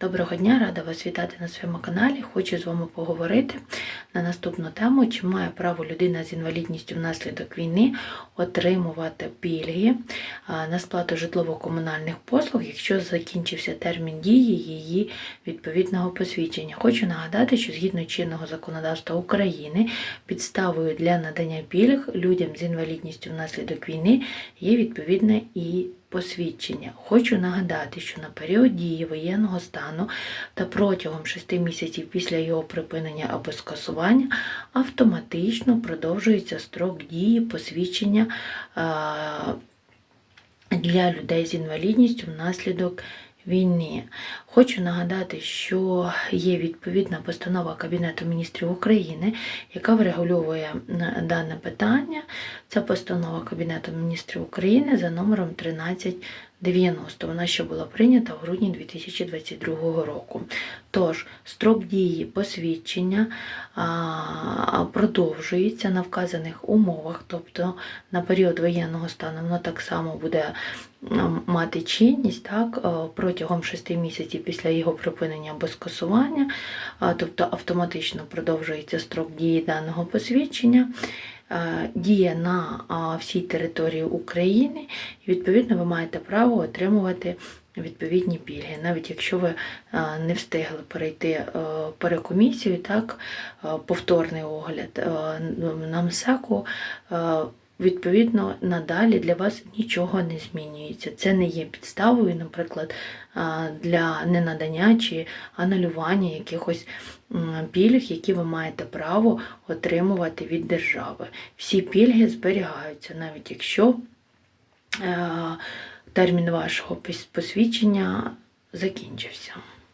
Доброго дня, рада вас вітати на своєму каналі. Хочу з вами поговорити на наступну тему, чи має право людина з інвалідністю внаслідок війни отримувати пільги на сплату житлово-комунальних послуг, якщо закінчився термін дії її відповідного посвідчення. Хочу нагадати, що згідно чинного законодавства України підставою для надання пільг людям з інвалідністю внаслідок війни є відповідне і посвідчення. Хочу нагадати, що на період дії воєнного стану та протягом 6 місяців після його припинення або скасування автоматично продовжується строк дії посвідчення для людей з інвалідністю внаслідок війни. Хочу нагадати, що є відповідна постанова Кабінету міністрів України, яка врегульовує дане питання. Це постанова Кабінету міністрів України за номером 1390. Вона ще була прийнята в грудні 2022 року. Тож, строк дії посвідчення продовжується на вказаних умовах, тобто на період воєнного стану воно так само буде мати чинність так, е, протягом 6 місяців після його припинення або скасування, тобто автоматично продовжується строк дії даного посвідчення. Е, Діє на всій території України, і відповідно ви маєте право отримувати відповідні пільги, навіть якщо ви е, не встигли перейти е, перекомісію, так, повторний огляд на МСЕКу, відповідно, надалі для вас нічого не змінюється. Це не є підставою, наприклад, для ненадання чи анулювання якихось пільг, які ви маєте право отримувати від держави. Всі пільги зберігаються, навіть якщо е, термін вашого посвідчення закінчився.